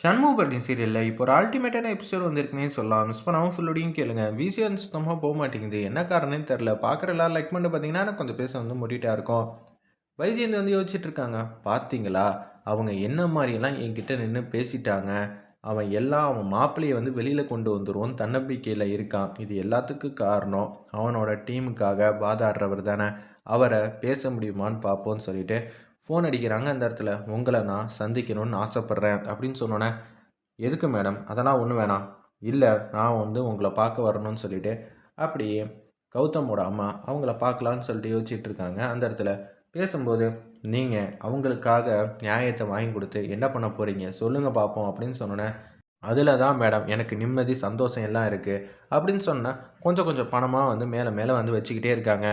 சண்முகபரணி சீரியலில் இப்போ ஒரு அல்டிமேட்டான எபிசோட் வந்திருக்குன்னே சொல்லலாம். மிஸ் பண்ணாமல் ஃபுல்லோடையும் கேளுங்க. விசிஎன் சுத்தமாக போக மாட்டேங்குது. என்ன காரணம்னு தெரில பார்க்குற எல்லாரும் லைக் பண்ணி பார்த்தீங்கன்னா கொஞ்சம் பேச வந்து முட்டிட்டா இருக்கும். வைஜெயந்த் வந்து யோசிச்சுட்டு இருக்காங்க. பார்த்தீங்களா அவங்க என்ன மாதிரியெல்லாம் என்கிட்ட நின்று பேசிட்டாங்க? அவன் எல்லாம் அவன் மாப்பிள்ளையை வந்து வெளியில் கொண்டு வந்துடுவோம் தன்னம்பிக்கையில் இருக்கான். இது எல்லாத்துக்கும் காரணம். அவனோட டீமுக்காக வாதாடுறவர் தானே அவரை பேச முடியுமான்னு பார்ப்போன்னு சொல்லிட்டு ஃபோன் அடிக்கிறாங்க அந்த இடத்துல. உங்களை நான் சந்திக்கணும்னு ஆசைப்பட்றேன் அப்படின்னு சொன்னோன்னே எதுக்கு மேடம்? அதெல்லாம் ஒன்றும் வேணாம். இல்லை நான் வந்து உங்களை பார்க்க வரணும்னு சொல்லிட்டு அப்படியே கௌதமோட அம்மா அவங்கள பார்க்கலான்னு சொல்லிட்டு யோசிச்சுட்டு இருக்காங்க. அந்த இடத்துல பேசும்போது நீங்கள் அவங்களுக்காக நியாயத்தை வாங்கி கொடுத்து என்ன பண்ண போகிறீங்க சொல்லுங்கள் பார்ப்போம் அப்படின்னு சொன்னோன்னே அதில் தான் மேடம் எனக்கு நிம்மதி சந்தோஷம் எல்லாம் இருக்குது அப்படின்னு சொன்னால் கொஞ்சம் கொஞ்சம் பணமாக வந்து மேலே மேலே வந்து வச்சுக்கிட்டே இருக்காங்க.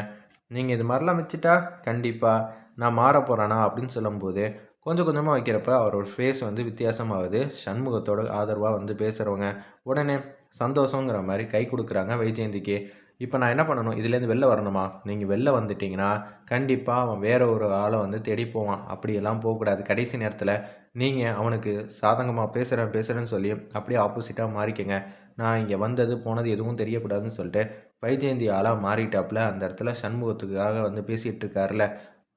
நீங்கள் இது மாதிரிலாம் வச்சுட்டா கண்டிப்பாக நான் மாற போகிறேனா அப்படின்னு சொல்லும்போது கொஞ்சம் கொஞ்சமாக வைக்கிறப்ப அவரோட ஃபேஸ் வந்து வித்தியாசமாகுது. சண்முகத்தோட ஆதரவாக வந்து பேசுகிறவங்க உடனே சந்தோஷங்கிற மாதிரி கை கொடுக்குறாங்க வைஜெயந்திக்கு. இப்போ நான் என்ன பண்ணணும்? இதுலேருந்து வெளில வரணுமா? நீங்கள் வெளில வந்துட்டீங்கன்னா கண்டிப்பாக அவன் வேற ஒரு ஆளை வந்து தேடி போவான். அப்படியெல்லாம் போகக்கூடாது. கடைசி நேரத்தில் நீங்கள் அவனுக்கு சாதகமாக பேசுகிறேன் பேசுகிறேன்னு சொல்லி அப்படியே ஆப்போசிட்டாக மாறிக்கங்க. நான் இங்கே வந்தது போனது எதுவும் தெரியக்கூடாதுன்னு சொல்லிட்டு வைஜெயந்தி ஆளாக மாறிட்டாப்புல அந்த இடத்துல சண்முகத்துக்காக வந்து பேசிகிட்டு இருக்காருல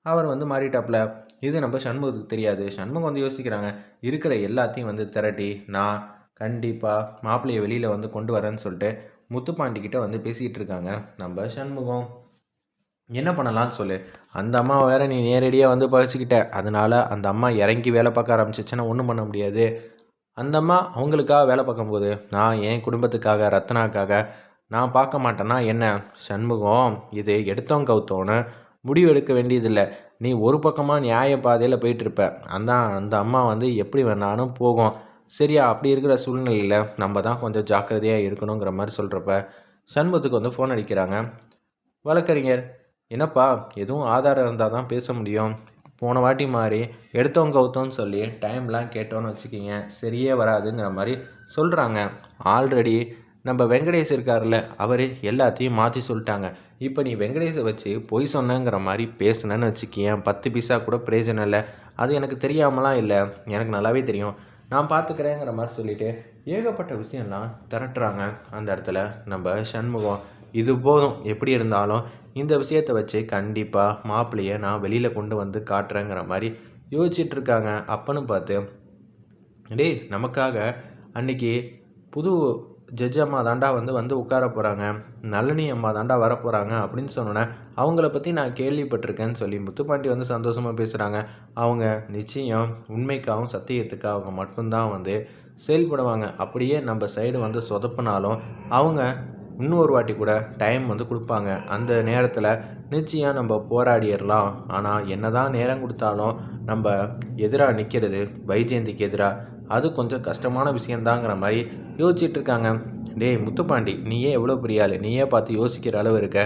அவர் வந்து மாறிட்டாப்புல. இது நம்ம சண்முகத்துக்கு தெரியாது. சண்முகம் வந்து யோசிக்கிறாங்க இருக்கிற எல்லாத்தையும் வந்து திரட்டி நான் கண்டிப்பாக மாப்பிள்ளையை வெளியில் வந்து கொண்டு வரேன்னு சொல்லிட்டு முத்துப்பாண்டிக்கிட்ட வந்து பேசிக்கிட்டு இருக்காங்க நம்ம சண்முகம். என்ன பண்ணலாம்னு சொல்லு. அந்த அம்மா வேற நீ நேரடியாக வந்து பகிச்சுக்கிட்ட அதனால் அந்த அம்மா இறங்கி வேலை பார்க்க ஆரம்பிச்சிச்சுன்னா ஒன்றும் பண்ண முடியாது. அந்த அம்மா அவங்களுக்காக வேலை பார்க்கும்போது நான் என் குடும்பத்துக்காக ரத்னாக்காக நான் பார்க்க மாட்டேன்னா என்ன? சண்முகம் இது எடுத்தோம் கவுத்தோன்னு முடிவு எடுக்க வேண்டியதில்லை. நீ ஒரு பக்கமாக நியாய பாதையில் போயிட்டுருப்ப. அந்த அந்த அம்மா வந்து எப்படி வேணாலும் போகும். சரியா அப்படி இருக்கிற சூழ்நிலையில் நம்ம தான் கொஞ்சம் ஜாக்கிரதையாக இருக்கணுங்கிற மாதிரி சொல்கிறப்ப சண்முகத்துக்கு வந்து ஃபோன் அடிக்கிறாங்க. வழக்கறிஞர் என்னப்பா எதுவும் ஆதாரம் இருந்தால் தான் பேச முடியும். போன வாட்டி மாதிரி எடுத்தவங்க கவுத்தோன்னு சொல்லி டைம்லாம் கேட்டோன்னு வச்சுக்கிங்க. சரியே வராதுங்கிற மாதிரி சொல்கிறாங்க ஆல்ரெடி நம்ம வெங்கடேஷ் இருக்கார்ல அவர் எல்லாத்தையும் மாற்றி சொல்லிட்டாங்க. இப்போ நீ வெங்கடேஷை வச்சு பொய் சொன்னங்கிற மாதிரி பேசுனேன்னு வச்சுக்கியேன். பத்து பைசா கூட பிரயோஜனம் இல்லை. அது எனக்கு தெரியாமலாம் இல்லை. எனக்கு நல்லாவே தெரியும். நான் பார்த்துக்கிறேங்கிற மாதிரி சொல்லிவிட்டு ஏகப்பட்ட விஷயம்லாம் திரட்டுறாங்க. அந்த இடத்துல நம்ம சண்முகம். இது போதும். எப்படி இருந்தாலும் இந்த விஷயத்தை வச்சு கண்டிப்பாக மாப்பிள்ளையை நான் வெளியில் கொண்டு வந்து காட்டுறேங்கிற மாதிரி யோசிச்சுட்டு இருக்காங்க. அப்பன்னு பார்த்து டேய் நமக்காக அன்னைக்கு புது ஜட்ஜ் அம்மா தாண்டா வந்து வந்து உட்கார போகிறாங்க நளினி அம்மா தாண்டா வர போகிறாங்க அப்படின்னு சொன்னோன்னே அவங்கள பற்றி நான் கேள்விப்பட்டிருக்கேன்னு சொல்லி முத்துப்பாண்டி வந்து சந்தோஷமாக பேசுகிறாங்க அவங்க நிச்சயம் உண்மைக்காகவும் சத்தியத்துக்காக அவங்க மட்டும்தான் வந்து செயல்படுவாங்க. அப்படியே நம்ம சைடு வந்து சொதப்பினாலும் அவங்க இன்னொரு வாட்டி கூட டைம் வந்து கொடுப்பாங்க. அந்த நேரத்தில் நிச்சயம் நம்ம போராடிடலாம். ஆனால் என்ன தான் நேரம் கொடுத்தாலும் நம்ம எதிராக நிற்கிறது வைஜெயந்திக்கு எதிராக அது கொஞ்சம் கஷ்டமான விஷயந்தாங்கிற மாதிரி யோசிச்சுட்டு இருக்காங்க டேய் முத்துப்பாண்டி நீயே எவ்வளோ பெரிய ஆள். நீயே பார்த்து யோசிக்கிற அளவு இருக்க.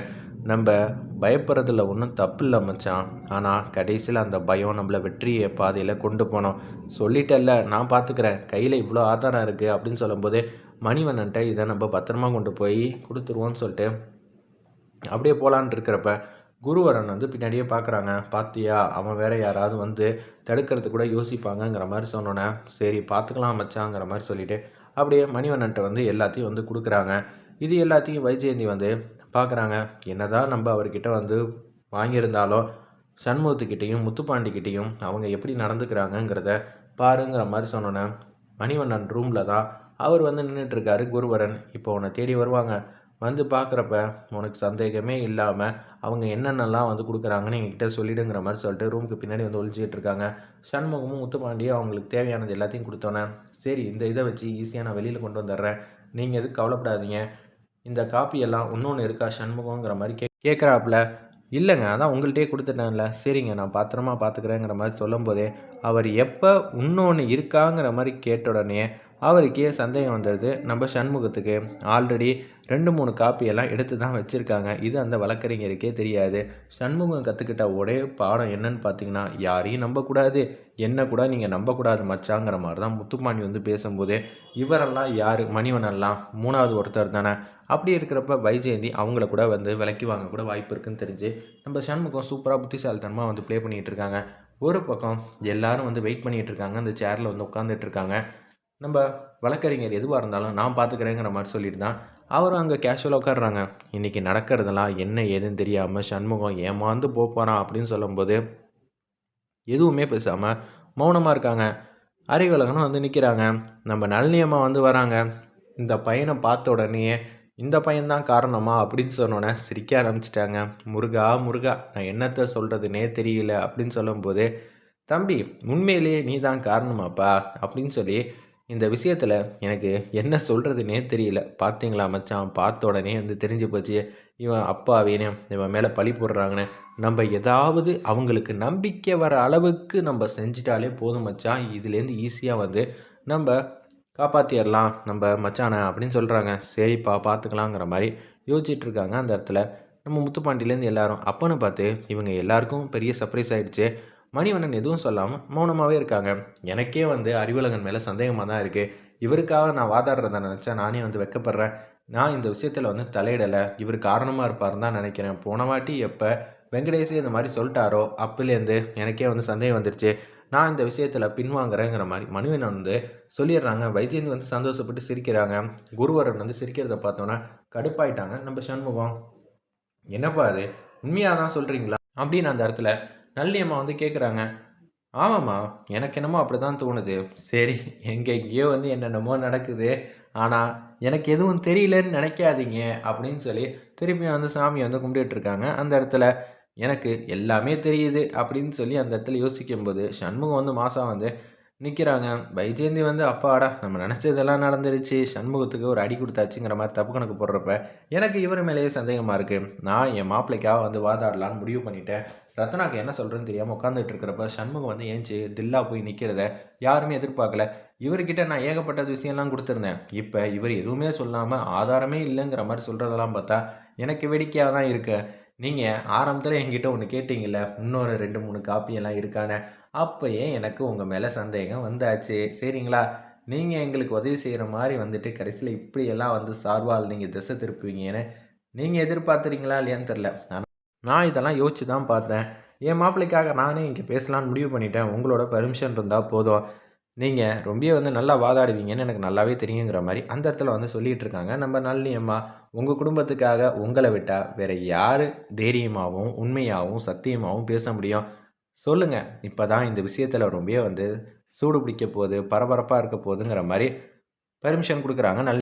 நம்ம பயப்படுறதுல ஒன்றும் தப்பு இல்லை மச்சான். ஆனால் கடைசியில் அந்த பயம் நம்மளை வெற்றியை பாதையில் கொண்டு போனோம். சொல்லிட்டல்ல நான் பார்த்துக்கிறேன் கையில் இவ்வளோ ஆதாரம் இருக்குது அப்படின்னு சொல்லும்போது மணிவண்ணன்ட்ட இதை நம்ம பத்திரமா கொண்டு போய் கொடுத்துருவோன்னு சொல்லிட்டு அப்படியே போகலான் இருக்கிறப்ப குருவரன் வந்து பின்னாடியே பார்க்குறாங்க பார்த்தியா அவன் வேற யாராவது வந்து தடுக்கிறது கூட யோசிப்பாங்கங்கிற மாதிரி சொன்னோன்னே சரி பார்த்துக்கலாம் மச்சாங்கிற மாதிரி சொல்லிவிட்டு அப்படியே மணிவண்ணன்ட்ட வந்து எல்லாத்தையும் வந்து கொடுக்குறாங்க. இது எல்லாத்தையும் வைஜெயந்தி வந்து பார்க்குறாங்க என்னதான் நம்ம அவர்கிட்ட வந்து வாங்கியிருந்தாலும் சண்முகத்துக்கிட்டேயும் முத்துப்பாண்டிக்கிட்டேயும் அவங்க எப்படி நடந்துக்கிறாங்கங்கிறத பாருங்கிற மாதிரி சொன்னோன்னே மணிவண்ணன் ரூமில் தான் அவர் வந்து நின்றுட்டுருக்காரு குருவரன். இப்போ உன்னை தேடி வருவாங்க. வந்து பார்க்குறப்ப உனக்கு சந்தேகமே இல்லாமல் அவங்க என்னென்னலாம் வந்து கொடுக்குறாங்கன்னு எங்ககிட்ட சொல்லிடுங்கிற மாதிரி சொல்லிட்டு ரூமுக்கு பின்னாடி வந்து ஒழிச்சிட்டு இருக்காங்க சண்முகமும் முத்துப்பாண்டியும் அவங்களுக்கு தேவையானது எல்லாத்தையும் கொடுத்தோன்னே சரி இந்த இதை வச்சு ஈஸியாக நான் வெளியில் கொண்டு வந்துடுறேன். நீங்கள் எதுவும் கவலைப்படாதீங்க. இந்த காப்பியெல்லாம் இன்னொன்று இருக்கா சண்முகங்கிற மாதிரி கே கேட்குறாப்புல இல்லைங்க அதான் உங்கள்கிட்டயே கொடுத்துட்டேன்ல. சரிங்க நான் பத்திரமா பார்த்துக்கிறேங்கிற மாதிரி சொல்லும்போதே அவர் எப்போ இன்னொன்று இருக்காங்கிற மாதிரி கேட்ட உடனே அவருக்கே சந்தேகம் வந்தது. நம்ம சண்முகத்துக்கு ஆல்ரெடி ரெண்டு மூணு காப்பியெல்லாம் எடுத்து தான் வச்சுருக்காங்க. இது அந்த வழக்கறிஞருக்கே தெரியாது. சண்முகம் கற்றுக்கிட்ட ஒரே பாடம் என்னன்னு பார்த்தீங்கன்னா யாரையும் நம்பக்கூடாது. என்ன கூட நீங்கள் நம்பக்கூடாது மச்சாங்கிற மாதிரி தான் முத்துப்பாண்டி வந்து பேசும்போது இவரெல்லாம் யார்? மணிவனெல்லாம் மூணாவது ஒருத்தர் தானே? அப்படி இருக்கிறப்ப வைஜெயந்தி அவங்கள கூட வந்து விலக்கி வாங்க கூட வாய்ப்பு இருக்குன்னு தெரிஞ்சு நம்ம சண்முகம் சூப்பராக புத்திசாலித்தனமாக வந்து ப்ளே பண்ணிகிட்டு இருக்காங்க. ஒரு பக்கம் எல்லாரும் வந்து வெயிட் பண்ணிகிட்டு இருக்காங்க. அந்த சேரில் வந்து உட்காந்துட்டு இருக்காங்க. நம்ம வழக்கறிஞர் எதுவாக இருந்தாலும் நான் பார்த்துக்கிறேங்கிற மாதிரி சொல்லிட்டு தான் அவரும் அங்கே கேஷுவலாக உட்காடுறாங்க இன்றைக்கி நடக்கிறதெல்லாம் என்ன ஏதுன்னு தெரியாமல் சண்முகம் ஏமாந்து போக போகிறான் அப்படின்னு சொல்லும்போது எதுவுமே பேசாமல் மௌனமாக இருக்காங்க. அறிவழகனும் வந்து நிற்கிறாங்க நம்ம நளினியம்மா வந்து வராங்க. இந்த பையனை பார்த்த உடனேயே இந்த பையன்தான் காரணமா அப்படின்னு சொன்னோன்னே சிரிக்க ஆரம்பிச்சிட்டாங்க. முருகா முருகா நான் என்னத்தை சொல்கிறதுனே தெரியல அப்படின்னு சொல்லும்போது தம்பி உண்மையிலேயே நீ தான் காரணமாப்பா? அப்படின்னு சொல்லி இந்த விஷயத்தில் எனக்கு என்ன சொல்கிறதுனே தெரியல. பார்த்தீங்களா மச்சான்? பார்த்த உடனே வந்து தெரிஞ்சு போச்சு. இவன் அப்பாவினே இவன் மேலே பழி போடுறாங்கன்னு நம்ம ஏதாவது அவங்களுக்கு நம்பிக்கை வர அளவுக்கு நம்ம செஞ்சிட்டாலே போதும் மச்சான். இதுலேருந்து ஈஸியாக வந்து நம்ம காப்பாற்றிடலாம் நம்ம மச்சான அப்படின்னு சொல்கிறாங்க சரிப்பா பார்த்துக்கலாங்கிற மாதிரி யோசிச்சுட்ருக்காங்க அந்த இடத்துல. நம்ம முத்துப்பாண்டிலேருந்து எல்லாரும். அப்பன்னு பார்த்து இவங்க எல்லாருக்கும் பெரிய சர்ப்ரைஸ் ஆகிடுச்சு மணிவண்ணன் எதுவும் சொல்லாமல் மௌனமாகவே இருக்காங்க. எனக்கே வந்து அறிவுலகன் மேலே சந்தேகமாக தான் இருக்குது இவருக்காக நான் வாதாடுறத நினச்சா நானே வந்து வெக்கப்படுறேன். நான் இந்த விஷயத்தில் வந்து தலையிடலை. இவர் காரணமாக இருப்பாருன்னு தான் நினைக்கிறேன். போன வாட்டி எப்போ வெங்கடேஷ் இந்த மாதிரி சொல்லிட்டாரோ அப்போலேருந்து எனக்கே வந்து சந்தேகம் வந்துருச்சு. நான் இந்த விஷயத்தில் பின்வாங்குறேங்கிற மாதிரி மனுவன் வந்து சொல்லிடுறாங்க. வைஜெயந்த் வந்து சந்தோஷப்பட்டு சிரிக்கிறாங்க. குருவரன் வந்து சிரிக்கிறத பார்த்தோன்னா கடுப்பாயிட்டாங்க. நம்ம சண்முகம். என்னப்பா அது? உண்மையாக தான் சொல்கிறீங்களா அப்படின்னு அந்த இடத்துல நல்லியம்மா வந்து கேட்குறாங்க ஆமாம்மா எனக்கு என்னமோ அப்படி தான் தோணுது. சரி எங்கே எங்கேயோ வந்து என்னென்னமோ நடக்குது. ஆனால் எனக்கு எதுவும் தெரியலன்னு நினைக்காதீங்க அப்படின்னு சொல்லி திருப்பியும் வந்து சாமியை வந்து கும்பிட்டுட்ருக்காங்க. அந்த இடத்துல எனக்கு எல்லாமே தெரியுது அப்படின்னு சொல்லி அந்த இடத்துல யோசிக்கும்போது சண்முகம் வந்து மாதம் வந்து நிற்கிறாங்க வைஜெயந்தி வந்து அப்பாடா நம்ம நினச்சதெல்லாம் நடந்துருச்சு. சண்முகத்துக்கு ஒரு அடி கொடுத்தாச்சுங்கிற மாதிரி தப்பு கணக்கு போடுறப்ப எனக்கு இவர் மேலேயே சந்தேகமாக இருக்குது நான் என் மாப்பிள்ளைக்காக வந்து வாதாடலான்னு முடிவு பண்ணிட்டேன். ரத்னாக்கு என்ன சொல்கிறேன்னு தெரியாமல் உட்காந்துட்டு இருக்கிறப்ப சண்முகம் வந்து ஏஞ்சி தில்லா போய் நிற்கிறத யாருமே எதிர்பார்க்கல. இவர்கிட்ட நான் ஏகப்பட்ட விஷயம்லாம் கொடுத்துருந்தேன். இப்போ இவர் எதுவுமே சொல்லாமல் ஆதாரமே இல்லைங்கிற மாதிரி சொல்கிறதெல்லாம் பார்த்தா எனக்கு வேடிக்கையாக தான் இருக்கு. நீங்கள் ஆரம்பத்தில் என்கிட்ட ஒன்று கேட்டிங்கல்ல இன்னொரு ரெண்டு மூணு காப்பியெல்லாம் இருக்கானே அப்போயே எனக்கு உங்கள் மேலே சந்தேகம் வந்தாச்சு. சரிங்களா? நீங்கள் எங்களுக்கு உதவி செய்கிற மாதிரி வந்துட்டு கடைசியில் இப்படியெல்லாம் வந்து சார்வால் நீங்கள் திசை திருப்புவீங்கன்னு நீங்கள் எதிர்பார்த்துறீங்களா இல்லையான்னு தெரில ஆனால் நான் இதெல்லாம் யோசிச்சு தான் பார்த்தேன். என் மாப்பிள்ளைக்காக நானே இங்கே பேசலான்னு முடிவு பண்ணிட்டேன். உங்களோட பர்மிஷன் இருந்தால் போதும். நீங்கள் ரொம்ப வந்து நல்லா வாதாடுவீங்கன்னு எனக்கு நல்லாவே தெரியுங்கிற மாதிரி அந்த இடத்துல வந்து சொல்லிகிட்டு இருக்காங்க. நம்ம நல்லியம்மா உங்கள் குடும்பத்துக்காக உங்களை விட்டால் வேறு யார் தைரியமாகவும் உண்மையாகவும் சத்தியமாகவும் பேச முடியும்? சொல்லுங்கள் இப்போ தான் இந்த விஷயத்தில் ரொம்ப வந்து சூடு பிடிக்க போகுது பரபரப்பாக இருக்க போகுதுங்கிற மாதிரி பர்மிஷன் கொடுக்குறாங்க. நல்ல